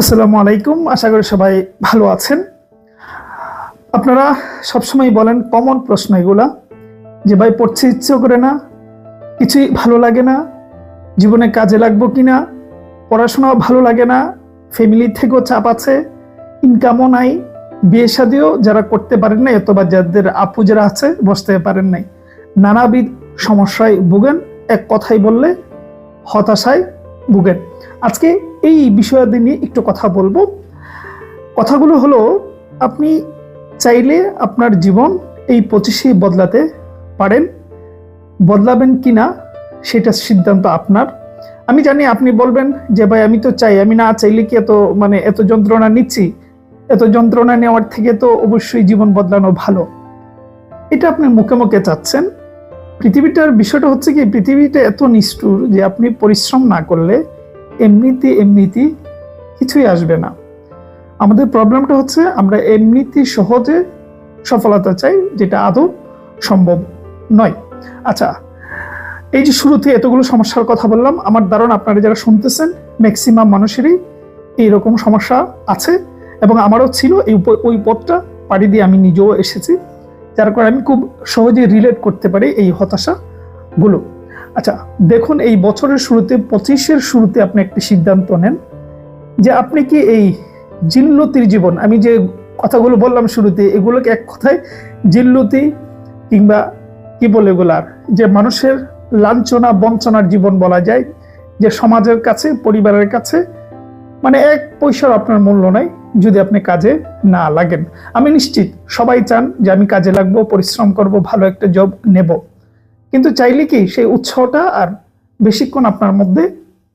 আসসালামু আলাইকুম। আশা করি সবাই ভালো আছেন। আপনারা সবসময় বলেন কমন প্রশ্ন এগুলা যে, ভাই, পড়তে ইচ্ছে করে না, কিছুই ভালো লাগে না, জীবনে কাজে লাগবো কি না পড়াশোনাও ভালো লাগে না ফ্যামিলি থেকেও চাপ আছে ইনকামও নাই, বিয়ে শাদিও যারা করতে পারেন নাই অথবা যাদের আপু, যারা আছে, বসতে পারেন নাই। নানাবিধ সমস্যায় ভুগেন, এক কথাই বললে হতাশায় ভুগেন। আজকে এই বিষয়াদি নিয়ে একটু কথা বলব। কথাগুলো হলো, আপনি চাইলে আপনার জীবন এই পঁচিশেই বদলাতে পারেন। বদলাবেন কি না সেটা সিদ্ধান্ত আপনার। আমি জানি আপনি বলবেন যে, ভাই, আমি তো চাই, আমি না চাইলে কি এত মানে এত যন্ত্রণা নিচ্ছি? এত যন্ত্রণা নেওয়ার থেকে তো অবশ্যই জীবন বদলানো ভালো। এটা আপনি মুখে মুখে চাচ্ছেন। পৃথিবীটার বিষয়টা হচ্ছে কি, পৃথিবীটা এত নিষ্ঠুর যে, আপনি পরিশ্রম না করলে এমনিতে এমনিতে কিছুই আসবে না। আমাদের প্রবলেমটা হচ্ছে আমরা এমনিতে সহজে সফলতা চাই, যেটা আদৌ সম্ভব নয়। আচ্ছা এই যে শুরুতে এতগুলো সমস্যার কথা বললাম, আমার ধারণা আপনারা যারা শুনতেছেন ম্যাক্সিমাম মানুষেরই এইরকম সমস্যা আছে এবং আমারও ছিল এই ওই পথটা পাড়ি দিয়ে আমি নিজেও এসেছি, যার কারণে আমি খুব সহজে রিলেট করতে পারি এই হতাশাগুলো। আচ্ছা দেখুন, এই বছরের শুরুতে, পঁচিশের শুরুতে আপনি একটি সিদ্ধান্ত নেন যে আপনি কি এই জিল্লতির জীবন, আমি যে কথাগুলো বললাম শুরুতে, এগুলোকে এক কথায় জিল্লতি কিংবা কি বলে এগুলার, যে মানুষের লাঞ্ছনা, বঞ্চনার জীবন বলা যায়, যে সমাজের কাছে, পরিবারের কাছে মানে এক পয়সার আপনার মূল্য নাই যদি আপনি কাজে না লাগেন। আমি নিশ্চিত, সবাই চান যে আমি কাজে লাগবো, পরিশ্রম করব, ভালো একটা জব নেব। কিন্তু চাইলে কি সেই উৎসাহটা আর বেশিক্ষণ আপনার মধ্যে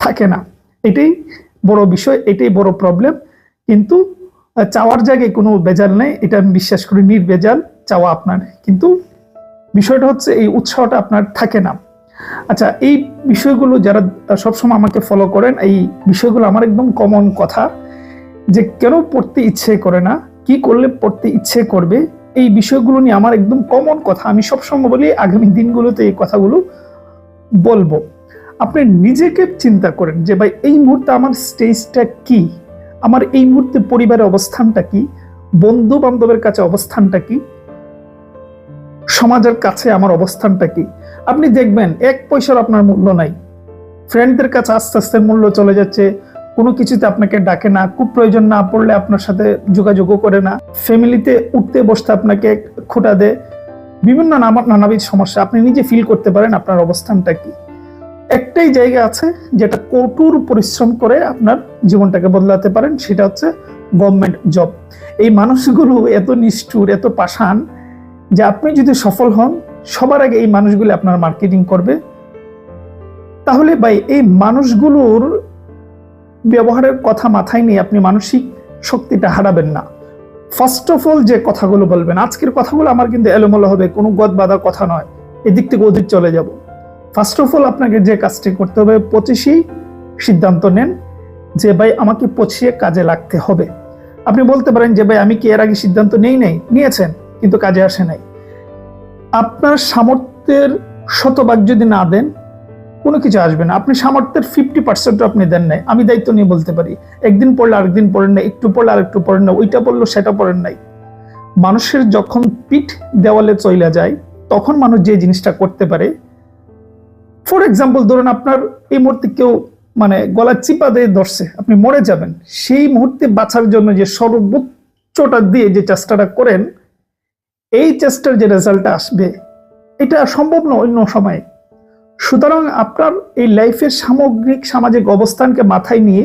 থাকে না। এটাই বড় বিষয়, এটাই বড় প্রবলেম কিন্তু চাওয়ার জায়গায় কোনো বেজাল নেই, এটা আমি বিশ্বাস করি নির্বেজাল চাওয়া আপনার। কিন্তু বিষয়টা হচ্ছে এই উৎসাহটা আপনার থাকে না। আচ্ছা এই বিষয়গুলো যারা সবসময় আমাকে ফলো করেন, এই বিষয়গুলো আমার একদম কমন কথা যে কেন পড়তে ইচ্ছে করে না, কি করলে পড়তে ইচ্ছে করবে এই বিষয়গুলো নিয়ে আমার একদম কমন কথা। আমি সবসময় বলি, আগামী দিনগুলোতে এই কথাগুলো বলব। আপনি নিজেকে চিন্তা করেন যে, ভাই, এই মুহূর্তে আমার স্টেজটা কি? আমার এই মুহূর্তে পরিবারের অবস্থানটা কি? বন্ধু বান্ধবের কাছে অবস্থানটা কি? সমাজের কাছে আমার অবস্থানটা কি? আপনি দেখবেন, এক পয়সার আপনার মূল্য নাই। ফ্রেন্ডদের কাছে আস্তে আস্তে মূল্য চলে যাচ্ছে। কোনো কিছুতে আপনাকে ডাকে না, খুব প্রয়োজন না পড়লে আপনার সাথে যোগাযোগও করে না। ফ্যামিলিতে উঠতে বসতে আপনাকে খোটা দেয়। বিভিন্ন নানা- নানাবিধ সমস্যা, আপনি নিজে ফিল করতে পারেন আপনার অবস্থানটা কি। একটাই জায়গা আছে যেটা কঠোর পরিশ্রম করে আপনার জীবনটাকে বদলাতে পারেন, সেটা হচ্ছে গভর্নমেন্ট জব এই মানুষগুলো এত নিষ্ঠুর, এত পাষাণ যে আপনি যদি সফল হন, সবার আগে এই মানুষগুলো আপনার মার্কেটিং করবে। তাহলে ভাই, এই মানুষগুলোর ব্যবহারের কথা মাথায় নিয়ে আপনি মানসিক শক্তিটা হারাবেন না। ফার্স্ট অফ অল যে কথাগুলো বলবেন, আজকের কথাগুলো আমার কিন্তু এলোমেলো হবে, কোনো গদ বাঁধা কথা নয়, এদিক থেকে ওদিক চলে যাব। ফার্স্ট অফ অল আপনাকে যে কাজটি করতে হবে, পঁচিশেই সিদ্ধান্ত নেন যে, ভাই, আমাকে পছিয়ে কাজে লাগতে হবে। আপনি বলতে পারেন যে, ভাই, আমি কি এর আগে সিদ্ধান্ত নেই নাই? নিয়েছেন, কিন্তু কাজে আসে নাই। আপনার সামর্থ্যের শতভাগ যদি না দেন কোনো কিছু আসবে না। আপনি সামর্থ্যের ফিফটি পার্সেন্টও আপনি দেন নাই। আমি দায়িত্ব নিয়ে বলতে পারি, একদিন পড়লে আরেকদিন পড়েন না একটু পড়লে আরেকটু পড়েন না ওইটা পড়ল, সেটা পড়েন নাই। মানুষের যখন পিঠ দেওয়ালে চইলা যায়, তখন মানুষ যে জিনিসটা করতে পারে ফর এক্সাম্পল ধরুন আপনার এই মুহূর্তে কেউ মানে গলা চিপা দিয়ে ধরছে, আপনি মরে যাবেন, সেই মুহূর্তে বাঁচার জন্য যে সর্বোচ্চটা দিয়ে যে চেষ্টাটা করেন, এই চেষ্টার যে রেজাল্টটা আসবে, এটা সম্ভব না অন্য সময়ে। সুতরাং আপনার এই লাইফের সামগ্রিক সামাজিক অবস্থানকে মাথায় নিয়ে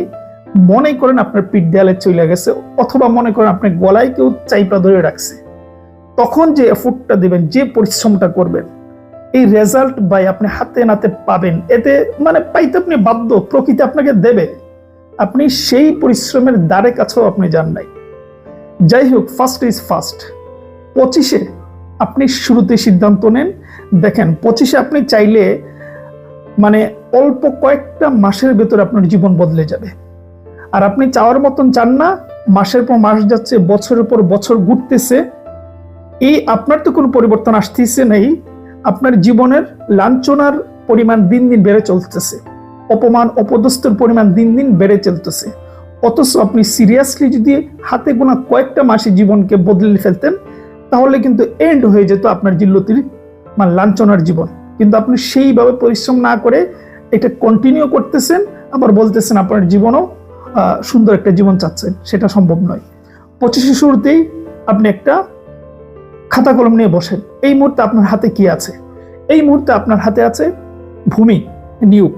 মনে করেন আপনার পিঠ দেয়ালে চলে গেছে, অথবা মনে করেন আপনার গলায় কেউ চাইপা ধরে রাখছে। তখন যে এফোর্টটা দিবেন, যে পরিশ্রমটা করবেন, এই রেজাল্ট বাই আপনি হাতে নাতে পাবেন। এতে মানে পাইতে আপনি বাধ্য, প্রকৃতি আপনাকে দেবে। আপনি সেই পরিশ্রমের দ্বারে কাছেও আপনি যান নাই। যাই হোক ফার্স্ট ইজ ফার্স্ট পঁচিশে আপনি শুরুতে সিদ্ধান্ত নেন। দেখেন, পঁচিশে আপনি চাইলে মানে অল্প কয়েকটা মাসের ভেতরে আপনার জীবন বদলে যাবে। আর আপনি চাওয়ার মতন চান না, মাসের পর মাস যাচ্ছে, বছরের পর বছর ঘুরতেছে। এই আপনার তো কোনো পরিবর্তন আসতেছে নেই, আপনার জীবনের লাঞ্ছনার পরিমাণ দিন দিন বেড়ে চলতেছে। অপমান, অপদস্থর পরিমাণ দিন দিন বেড়ে চলতেছে। অথচ আপনি সিরিয়াসলি যদি হাতে গোনা কয়েকটা মাসে জীবনকে বদলে ফেলতেন, তাহলে কিন্তু এন্ড হয়ে যেত আপনার জিল্লতির মানে লাঞ্ছনার জীবন। কিন্তু আপনি সেইভাবে পরিশ্রম না করে এটা কন্টিনিউ করতেছেন, আবার বলতেছেন আপনার জীবনও সুন্দর একটা জীবন চাচ্ছেন। সেটা সম্ভব নয়। পঁচিশে শুরুতেই আপনি একটা খাতা কলম নিয়ে বসেন। এই মুহূর্তে আপনার হাতে কি আছে? এই মুহূর্তে আপনার হাতে আছে ভূমি, নিয়োগ।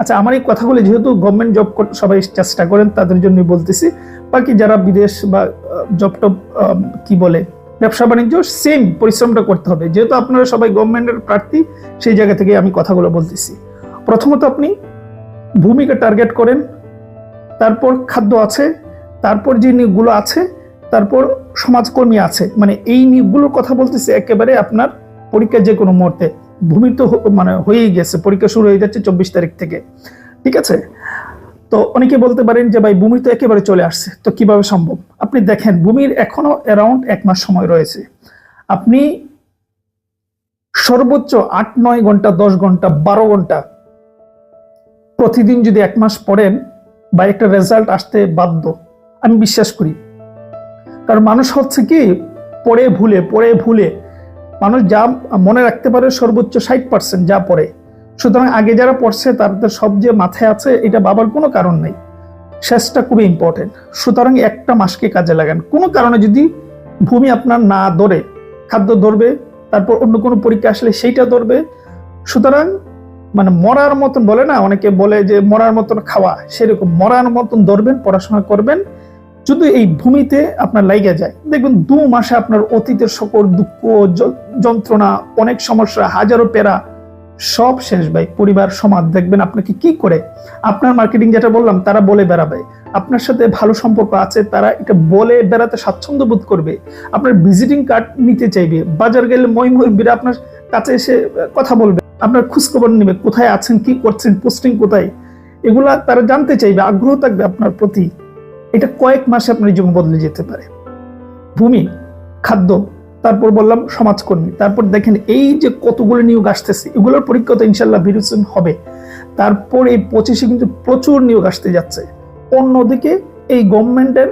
আচ্ছা আমার এই কথাগুলো যেহেতু গভর্নমেন্ট জব সবাই চেষ্টা করেন, তাদের জন্য বলতেছি। বাকি যারা বিদেশ বা জব টব কি বলে ব্যবসা বাণিজ্য সেম পরিশ্রমটা করতে হবে। যেহেতু আপনারা সবাই গভর্নমেন্টের প্রার্থী, সেই জায়গা থেকে আমি কথাগুলো বলতেছি। প্রথমত আপনি ভূমিকে টার্গেট করেন, তারপর খাদ্য আছে, তারপর যে নিয়োগগুলো আছে, তারপর সমাজকর্মী আছে। মানে এই নিয়োগগুলোর কথা বলতেছি, একেবারে আপনার পরীক্ষা যে কোনো মুহূর্তে। ভূমি তো মানে হয়েই গেছে, পরীক্ষা শুরু হয়ে যাচ্ছে চব্বিশ তারিখ থেকে। ঠিক আছে? তো অনেকে বলতে পারেন যে, ভাই, ভূমি তো একেবারে চলে আসছে, তো কীভাবে সম্ভব? আপনি দেখেন, ভূমির এখনও অ্যারাউন্ড এক মাস সময় রয়েছে। আপনি সর্বোচ্চ আট, নয় ঘণ্টা, দশ ঘণ্টা, বারো ঘণ্টা প্রতিদিন যদি এক মাস পড়েন বা একটা রেজাল্ট আসতে বাধ্য। আমি বিশ্বাস করি। কারণ মানুষ হচ্ছে কি, পড়ে ভুলে পড়ে ভুলে। মানুষ যা মনে রাখতে পারে সর্বোচ্চ ষাট পার্সেন্ট যা পড়ে। সুতরাং আগে যারা পড়ছে, তাদের সব যে মাথায় আছে, এটা বাবার কোনো কারণ নেই। শেষটা খুবই ইম্পর্টেন্ট সুতরাং একটা মাসকে কাজে লাগান। কোনো কারণে যদি ভূমি আপনার না ধরে, খাদ্য ধরবে, তারপর অন্য কোনো পরীক্ষা আসলে সেইটা ধরবে, সুতরাং মানে মরার মতন বলে না, অনেকে বলে যে মরার মতন খাওয়া, সেরকম মরার মতন ধরবেন, পড়াশোনা করবেন। যদি এই ভূমিতে আপনার লাইগে যায়, দেখবেন দু মাসে আপনার অতীতের সকল দুঃখ, যন্ত্রণা, অনেক সমস্যা, হাজারো পেরা সব শেষ ভাই, পরিবার, সমাজ দেখবেন আপনাকে কি করে? আপনার মার্কেটিং যেটা বললাম, তারা বলে বেড়াবে। আপনার সাথে ভালো সম্পর্ক আছে, তারা এটা বলে বেড়াতে স্বাচ্ছন্দ্য বোধ করবে। আপনার ভিজিটিং কার্ড নিতে চাইবে। বাজার গেলে মই মই আপনার কাছে এসে কথা বলবে। আপনার খোঁজখবর নেবে, কোথায় আছেন, কি করছেন পোস্টিং কোথায়? এগুলা তারা জানতে চাইবে, আগ্রহ থাকবে আপনার প্রতি। এটা কয়েক মাসে আপনার জীবন বদলে যেতে পারে। ভূমি, খাদ্য তারপর বললাম সমাজকর্মী। তারপর দেখেন এই যে কতগুলো নিয়োগ আসতেছে, এগুলোর পরীক্ষা তো ইনশাল্লাহ বিরোচন হবে। তারপর এই পঁচিশে কিন্তু প্রচুর নিয়োগ আসতে যাচ্ছে। অন্যদিকে এই গভর্নমেন্টের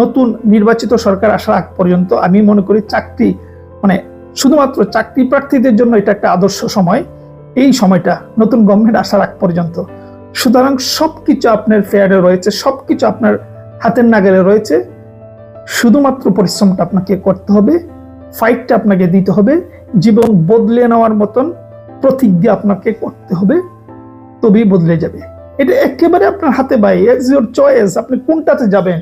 নতুন নির্বাচিত সরকার আসার আগ পর্যন্ত আমি মনে করি চাকরি মানে শুধুমাত্র চাকরি প্রার্থীদের জন্য এটা একটা আদর্শ সময়। এই সময়টা নতুন গভর্নমেন্ট আসার আগ পর্যন্ত। সুতরাং সব কিছু আপনার ফেয়ারে রয়েছে সব কিছু আপনার হাতের নাগালে রয়েছে। শুধুমাত্র পরিশ্রমটা আপনাকে করতে হবে। ফাইটটা আপনাকে দিতে হবে। জীবন বদলে নেওয়ার মতন প্রতিজ্ঞা আপনাকে করতে হবে। তবেই বদলে যাবে। এটা একেবারে আপনার হাতে বাই। ইটস ইউর চয়েস আপনি কোনটাতে যাবেন?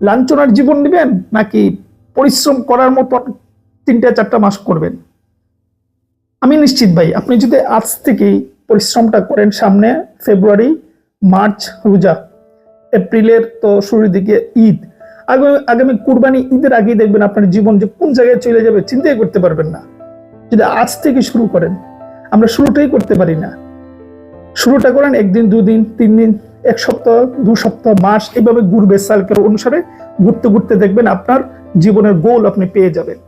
লাঞ্ছনার জীবন নেবেন নাকি পরিশ্রম করার মতো তিনটা চারটা মাস করবেন? আমি নিশ্চিত ভাই, আপনি যদি আজ থেকেই পরিশ্রমটা করেন সামনে ফেব্রুয়ারি মার্চ রোজা এপ্রিলের তো শুরুর দিকে ঈদ আগামী কুরবানি ঈদের আগেই দেখবেন আপনার জীবন যে কোন জায়গায় চলে যাবে চিন্তাই করতে পারবেন না। যদি আজ থেকে শুরু করেন, আমরা শুরুটাই করতে পারি না। শুরুটা করেন একদিন, দুদিন তিন দিন এক সপ্তাহ, দু সপ্তাহ, মাস, এভাবে ঘুরবে সার্কেল অনুসারে। ঘুরতে ঘুরতে দেখবেন আপনার জীবনের গোল আপনি পেয়ে যাবেন।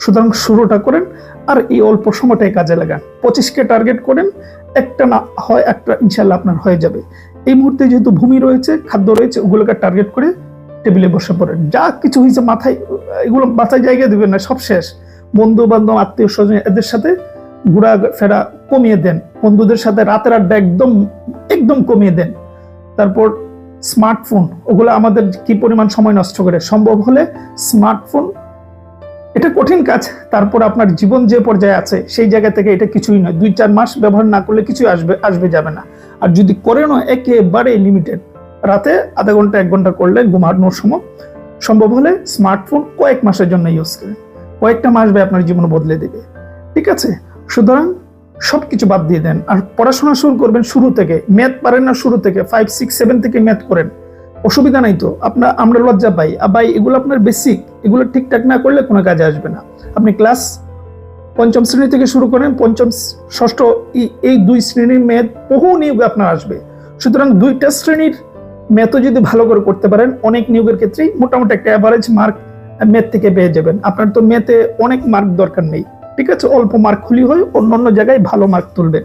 সুতরাং শুরুটা করেন আর এই অল্প সময়টাই কাজে লাগান। পঁচিশকে টার্গেট করেন, একটা না হয়, একটা ইনশাল্লাহ আপনার হয়ে যাবে। এই মুহূর্তে যেহেতু ভূমি রয়েছে, খাদ্য রয়েছে, ওগুলোকে টার্গেট করে টেবিলে বসে পড়েন যা কিছু হয়েছে মাথায়, এগুলো মাথায় জায়গা দিবেন না, সব শেষ। বন্ধু বান্ধব আত্মীয় স্বজন এদের সাথে ঘোরা ফেরা কমিয়ে দেন। বন্ধুদের সাথে রাতের আড্ডা একদম একদম কমিয়ে দেন। তারপর স্মার্টফোন, ওগুলো আমাদের কি পরিমাণ সময় নষ্ট করে? সম্ভব হলে স্মার্টফোন, এটা কঠিন কাজ। তারপর আপনার জীবন যে পর্যায়ে আছে, সেই জায়গা থেকে এটা কিছুই নয়। দুই চার মাস ব্যবহার না করলে কিছুই আসবে আসবে যাবে না। আর যদি করে নয় একেবারে লিমিটেড রাতে আধা ঘণ্টা, এক ঘণ্টা করলে ঘুমানোর সময় সম্ভব হলে স্মার্টফোন কয়েক মাসের জন্য ইউজ করেন কয়েকটা মাস ভাই আপনার জীবন বদলে দেবে। ঠিক আছে? সুতরাং সব কিছু বাদ দিয়ে দেন। আর পড়াশোনা শুরু করবেন শুরু থেকে। ম্যাথ পারেন না শুরু থেকে। ফাইভ সিক্স সেভেন থেকে ম্যাথ করেন। অসুবিধা নাই তো। আপনার আমরা লজ্জা পাই। আর ভাই, এগুলো আপনার বেসিক এগুলো ঠিকঠাক না করলে কোনো কাজে আসবে না। আপনি ক্লাস পঞ্চম শ্রেণি থেকে শুরু করেন, পঞ্চম ষষ্ঠ এই- দুই শ্রেণির ম্যাথ বহু নিয়োগ আপনার আসবে। সুতরাং দুইটা শ্রেণির ম্যাথও যদি ভালো করে করতে পারেন, অনেক নিয়োগের ক্ষেত্রেই মোটামুটি একটা অ্যাভারেজ মার্ক ম্যাথ থেকে পেয়ে যাবেন। আপনার তো ম্যাথে অনেক মার্ক দরকার নেই। ঠিক আছে, অল্প মার্ক খুলি হয় অন্য অন্য জায়গায় ভালো মার্ক তুলবেন।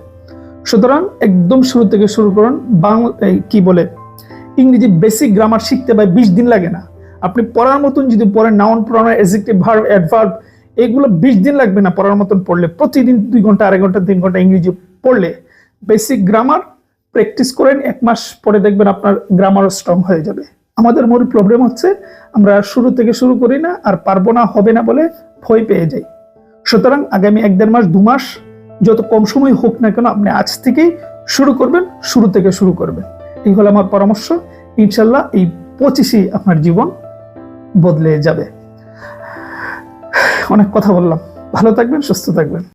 সুতরাং একদম শুরু থেকে শুরু করুন। বাংলা কি বলে? ইংরেজি বেসিক গ্রামার শিখতে ভাই বিশ দিন লাগে না। আপনি পড়ার মতন যদি পড়েন noun pronoun adjective verb adverb এগুলো বিশ দিন লাগবে না পড়ার মতন পড়লে। প্রতিদিন দুই ঘণ্টা, আড়াই ঘণ্টা, তিন ঘণ্টা ইংরেজি পড়লে বেসিক গ্রামার প্র্যাকটিস করেন, এক মাস পরে দেখবেন আপনার গ্রামারও স্ট্রং হয়ে যাবে। আমাদের মূল প্রবলেম হচ্ছে, আমরা শুরু থেকে শুরু করি না আর পারব না, হবে না বলে ভয় পেয়ে যাই। সুতরাং আগামী এক দেড় মাস, দু মাস, যত কম সময় হোক না কেন, আপনি আজ থেকেই শুরু করবেন, শুরু থেকে শুরু করবেন। এই হলো আমার পরামর্শ। ইনশাল্লাহ এই পঁচিশেই আপনার জীবন বদলে যাবে। অনেক কথা বললাম। ভালো থাকবেন, সুস্থ থাকবেন।